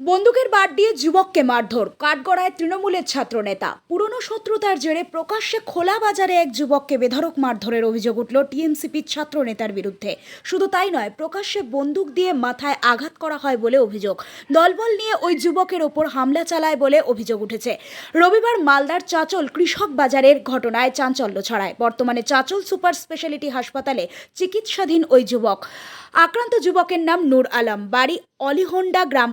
বন্দুকের বাদ দিয়ে যুবককে মারধর, কাঠগড়ায় তৃণমূলের ছাত্র নেতা পুরনো শত্রুতার জেরে প্রকাশ্যে খোলা বাজারে এক যুবককে বেধড়ক মারধরের অভিযোগ উঠল টিএমসিপির ছাত্রনেতার বিরুদ্ধে। শুধু তাই নয়, প্রকাশ্যে বন্দুক দিয়ে মাথায় আঘাত করা হয় বলে অভিযোগ। দলবল নিয়ে ওই যুবকের ওপর হামলা চালায় বলে অভিযোগ উঠেছে। রবিবার মালদার চাচল কৃষক বাজারের ঘটনায় চাঞ্চল্য ছড়ায়। বর্তমানে চাচল সুপার স্পেশালিটি হাসপাতালে চিকিৎসাধীন ওই যুবক। আক্রান্ত যুবকের নাম নূর আলম। বাড়ি অলিহন্ডা গ্রাম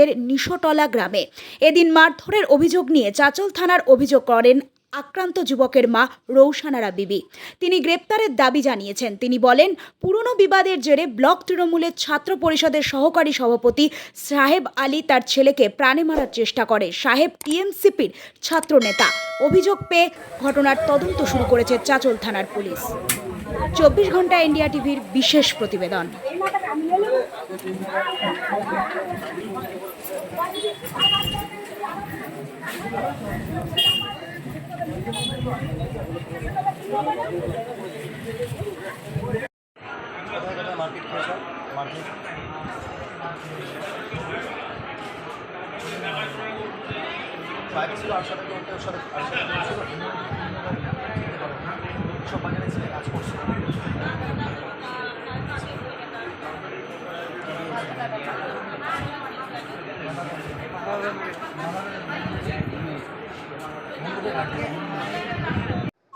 পঞ্চায়েতের নিশোটলা গ্রামে। এদিন মারধরের অভিযোগ নিয়ে চাচল থানার অভিযোগ করেন আক্রান্ত যুবকের মা রৌশানারা বিবি। তিনি গ্রেপ্তারের দাবি জানিয়েছেন। তিনি বলেন, পুরনো বিবাদের জেরে ব্লক তৃণমূলের ছাত্র পরিষদের সহকারী সভাপতি সাহেব আলী তার ছেলেকে প্রাণে মারার চেষ্টা করে। সাহেব টিএমসিপির ছাত্রনেতা অভিযোগ পেয়ে ঘটনার তদন্ত শুরু করেছে চাচল থানার পুলিশ। চব্বিশ ঘণ্টা ইন্ডিয়া টিভির বিশেষ প্রতিবেদন। মারপিট খেয়েছ বাইরে ছিল আর সাথে কেউ কেউ সাথে সব বাজারে ছেলে কাজ করছে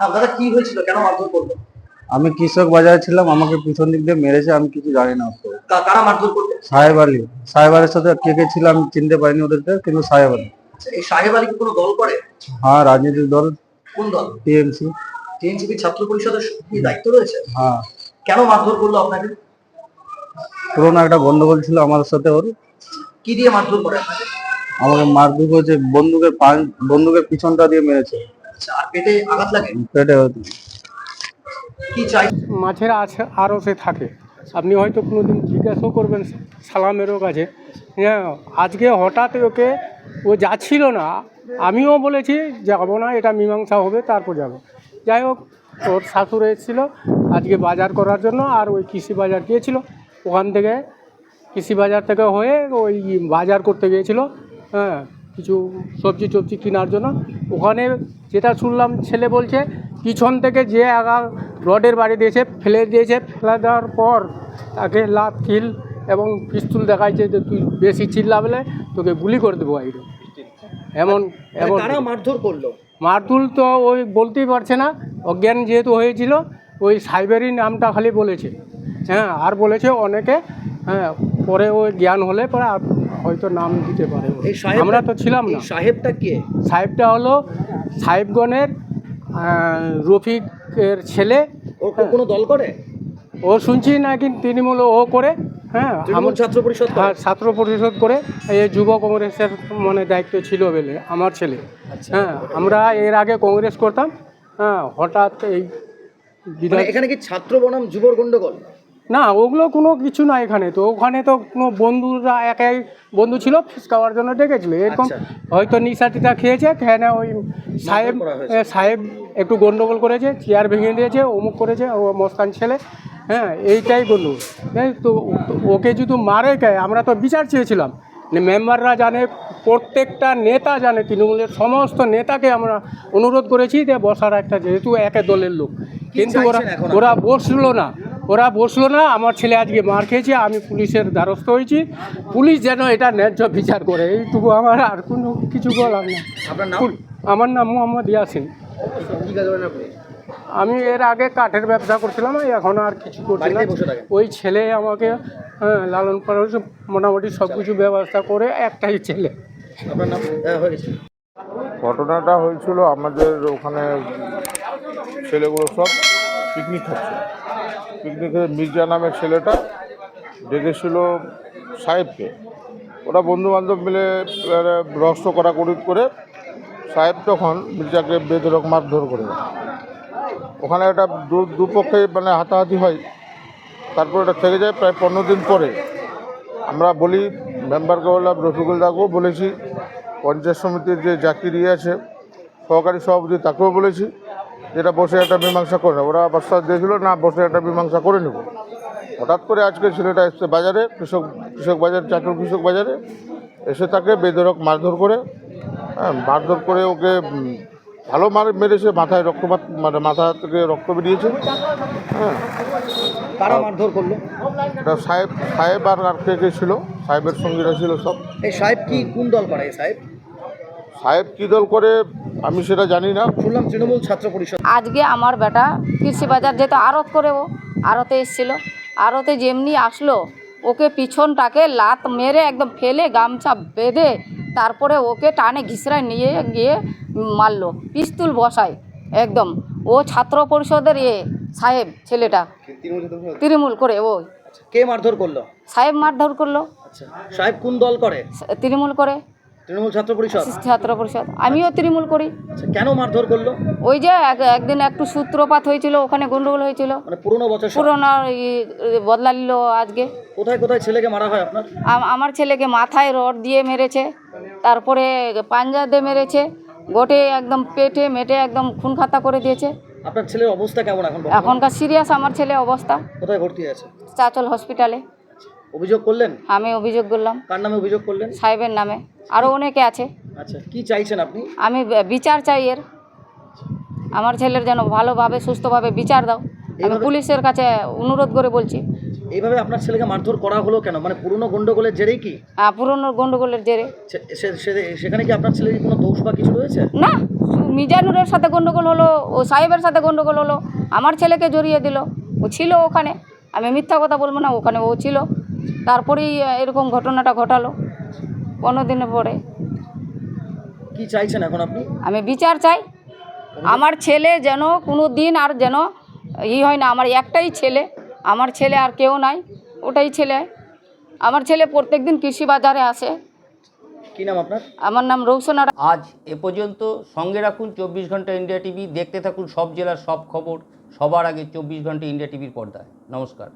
দাদা কি হয়েছিল? কেন মারধর করল? আমি কৃষক বাজারে ছিলাম আমাকে পিছন দিক দিয়ে মেরেছে আমি কিছু জানি না কারা মারধর করল? সাহেব আলী। সাহেব আলীর সাথে কে কে ছিল আমি চিনতে পারিনি ওদেরকে কিন্তু সাহেব আলী। আচ্ছা, এই সাহেব আলী কি কোনো দল করে? হ্যাঁ রাজনীতির দল। কোন দল? টিএমসি। টিএনসিপি ছাত্র পরিষদের কি দায়িত্ব রয়েছে? হ্যাঁ। কেন মারধর করল আপনাকে? পুরোনো একটা গন্ডগোল ছিল আমার সাথে ওর। কি দিয়ে মারধর করে আপনাকে? আমাকে মারধর করেছে বন্দুকের পান বন্দুকের পিছনটা দিয়ে মেরেছে। আচ্ছা, পেটে আঘাত লাগে? পেটে কি চাই? মাছের আছে আরও সে থাকে। আপনি হয়তো কোনোদিন জিজ্ঞাসাও করবেন সালামেরও কাছে। হ্যাঁ আজকে হঠাৎ ওকে ও যাচ্ছিল না। আমিও বলেছি যাব না এটা মীমাংসা হবে তারপর যাব। যাই হোক ওর শাশুড় এসেছিল আজকে বাজার করার জন্য আর ওই কৃষি বাজার গিয়েছিল। ওখান থেকে কৃষি বাজার থেকে হয়ে ওই বাজার করতে গিয়েছিল। হ্যাঁ কিছু সবজি টবজি কেনার জন্য। ওখানে যেটা শুনলাম ছেলে বলছে পিছন থেকে যে আগা রডের বাড়ি দিয়েছে ফেলে দিয়েছে ফেলে দেওয়ার পর তাকে লাত কিল এবং পিস্তুল দেখাইছে যে তুই বেশি চিল্লাবলে তোকে গুলি করে দেবো একদম এমন এমন। কারা মারধর করল? মারতুল তো ওই বলতেই পারছে না। অজ্ঞান যেহেতু হয়েছিল ওই সাইবেরি নামটা খালি বলেছে। হ্যাঁ আর বলেছে অনেকে হ্যাঁ পরে ওই জ্ঞান হলে পরে আর হয়তো নাম দিতে পারে। আমরা তো ছিলাম না। সাহেবটা কে? সাহেবটা হলো সাহেবগণের রফিকের ছেলে। ও কোনো দল করে? ও শুনছি না নাকি তৃণমূল ও করে। হ্যাঁ আমার ছাত্র পরিষদ হ্যাঁ ছাত্র পরিষদ করে। এই যুব কংগ্রেসের মানে দায়িত্ব ছিল বলে আমার ছেলে। আচ্ছা। হ্যাঁ আমরা এর আগে কংগ্রেস করতাম। হ্যাঁ হঠাৎ এই মানে এখানে কি ছাত্র বনাম যুবর গন্ডগোল? না ওগুলো কোনো কিছু না এখানে। তো ওখানে তো কোনো বন্ধুরা একাই বন্ধু ছিল ফিস খাওয়ার জন্য ডেকেছিল। এরকম আচ্ছা। হয়তো নিশা টিটা খেয়েছে খেয়ে না ওই সাহেব সাহেব একটু গন্ডগোল করেছে চেয়ার ভেঙে দিয়েছে অমুক করেছে ও মস্তান ছেলে। হ্যাঁ এইটাই গন্ডগোল তো ওকে যদি মারে কে আমরা তো বিচার চেয়েছিলাম। মেম্বাররা জানে প্রত্যেকটা নেতা জানে তৃণমূলের সমস্ত নেতাকে আমরা অনুরোধ করেছি যে বসার একটা যেহেতু একে দলের লোক। কিন্তু ওরা ওরা বসল না। ওরা বসল না আমার ছেলে আজকে মার খেয়েছে আমি পুলিশের দ্বারস্থ হয়েছি। পুলিশ যেন এটা ন্যায্য বিচার করে এইটুকু আমার আর কোনো কিছু বলার না আমার নাম মোহাম্মদ ইয়াসিন। আমি এর আগে কাঠের ব্যবসা করছিলাম এখন আর কিছু করছি না? ওই ছেলে আমাকে হ্যাঁ, লালন পালন মোটামুটি সব কিছু ব্যবস্থা করে একটাই ছেলে। আপনার নাম? গেছে। ঘটনাটা হয়েছিল আমাদের ওখানে ছেলেগুলো সব পিকনিক খাচ্ছে। পিকনিকে মির্জা নামের ছেলেটা ডেকেছিল সাহেবকে। ওরা বন্ধু বান্ধব মিলে রহস্য রস্ত করাকড়ি করে সাহেব তখন মির্জাকে বেদরক মারধর করে ওখানে একটা দুপক্ষে মানে হাতাহাতি হয়। তারপর এটা থেকে যায় প্রায় পনেরো দিন পরে। আমরা বলি মেম্বারকে বললাম রফিকুল দাকেও বলেছি, পঞ্চায়েত সমিতির যে জাকির ইয়ে আছে, সহকারী সভাপতি তাকেও বলেছি। যেটা বসে একটা মীমাংসা করে নেব। ওরা প্রস্তাব দিয়েছিল না বসে একটা মীমাংসা করে নেব। হঠাৎ করে আজকে ছেলেটা এসছে বাজারে কৃষক কৃষক বাজার চাটুর কৃষক বাজারে। এসে তাকে বেদরক মারধর করে হ্যাঁ মারধর করে ওকে ভালো মার মেরেছে মাথায় রক্তপাত মানে মাথা থেকে রক্ত বেরিয়েছে। হ্যাঁ। কারা মারধর করল? এটা সাহেব সাহেব আর আর কে কে ছিল? সাহেবের সঙ্গীরা ছিল সব। এই সাহেব কি কোন দল করে সাহেব? সাহেব কী দল করে আমি সেটা জানি না। শুনলাম তৃণমূল ছাত্র পরিষদ। আজকে আমার বেটা কৃষি বাজার যেতে আড়ত করে ও আড়তে এসেছিল। আড়তে যেমনি আসলো ওকে পিছনটাকে লাত মেরে একদম ফেলে গামছা বেঁধে তারপরে ওকে টানে ঘিসরায় নিয়ে গিয়ে মারলো পিস্তুল বসায় একদম। ও ছাত্র পরিষদের এ সাহেব ছেলেটা। তৃণমূল করে ও। আচ্ছা, কে মারধর করল? সাহেব মারধর করল। আচ্ছা সাহেব কোন দল করে? তৃণমূল করে। তৃণমূল ছাত্র পরিষদ? ছাত্র পরিষদ। আমিও তৃণমূল করি। আচ্ছা কেন মারধর করল? ওই যে এক- একদিন একটু সূত্রপাত হয়েছিল ওখানে গন্ডগোল হয়েছিল। মানে পুরনো বছর। পুরোনো বদলা নিল আজকে। কোথায় কোথায় ছেলেকে মারা হয় আপনার? আমার ছেলেকে মাথায় রড দিয়ে মেরেছে তারপরে পাঞ্জা দিয়ে মেরেছে গোটে একদম পেটে মেটে একদম খুন খাতা করে দিয়েছে। আপনার ছেলের অবস্থা কেমন এখন এখনকার সিরিয়াস আমার ছেলে অবস্থা। কোথায় ভর্তি আছে চাচল হসপিটালে অভিযোগ করলেন? আমি অভিযোগ করলাম। কার নামে অভিযোগ করলেন? সাহেবের নামে। আরও অনেকে আছে। আচ্ছা কি চাইছেন আপনি? আমি বিচার চাই এর। আমার ছেলের যেন ভালোভাবে সুস্থভাবে বিচার দাও। আমি পুলিশের কাছে অনুরোধ করে বলছি। এইভাবে আপনার ছেলেকে মারধর করা হলো কেন? মানে পুরনো গন্ডগোলের জেরেই কি? আহ, পুরনো গন্ডগোলের জেরে। সেখানে কি আপনার ছেলের কোনো দোষ বা কিছু রয়েছে? না মিজানুরের সাথে গন্ডগোল হলো ও সাহেবের সাথে গন্ডগোল হলো। আমার ছেলেকে জড়িয়ে দিল। ও ছিল ওখানে। আমি মিথ্যা কথা বলব না ওখানে ও ছিল। তারপরেই এরকম ঘটনাটা ঘটালো পনেরো দিনের পরে। কি চাইছেন এখন আপনি? আমি বিচার চাই। আমার ছেলে যেন কোনো দিন আর যেন ই হয় না আমার একটাই ছেলে আমার ছেলে আর কেউ নাই ওটাই ছেলে। আমার ছেলে প্রত্যেকদিন কৃষি বাজারে আসে। কি নাম আপনার? আমার নাম রৌশনা আজ এ পর্যন্ত সঙ্গে রাখুন চব্বিশ ঘণ্টা ইন্ডিয়া টিভি দেখতে থাকুন সব জেলার সব খবর সবার আগে চব্বিশ ঘণ্টা ইন্ডিয়া টিভির পর্দায়। নমস্কার।